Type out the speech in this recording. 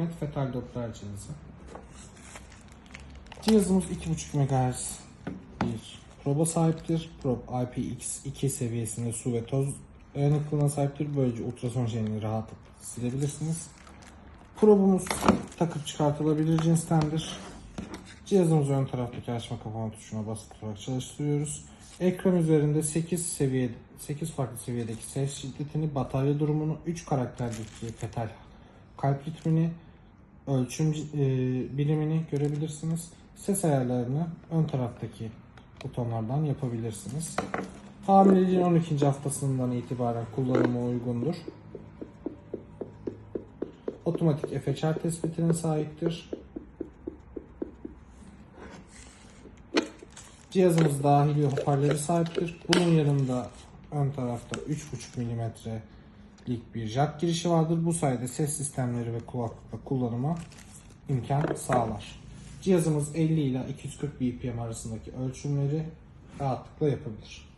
Siemens fetal Doppler cihazı. Cihazımız 2.5 MHz bir proba sahiptir. Prob IPX2 seviyesinde su ve toz dayanıklılığına sahiptir. Böylece ultrason jenini rahatlıkla silebilirsiniz. Probumuz takıp çıkartılabilir cinstendir. Cihazımızı ön taraftaki açma kapama tuşuna basılı tutarak çalıştırıyoruz. Ekran üzerinde 8 seviye 8 farklı seviyedeki ses şiddetini, batarya durumunu, 3 karakterdeki fetal kalp ritmini, ölçüm e, birimini görebilirsiniz. Ses ayarlarını ön taraftaki butonlardan yapabilirsiniz. Hamileliğin 12. haftasından itibaren kullanıma uygundur. Otomatik FHR tespitine sahiptir. Cihazımız dahili hoparlörü sahiptir. Bunun yanında ön tarafta 3.5 mm'lik bir jack girişi vardır. Bu sayede ses sistemleri ve kulaklıkla kullanıma imkan sağlar. Cihazımız 50 ile 240 BPM arasındaki ölçümleri rahatlıkla yapabilir.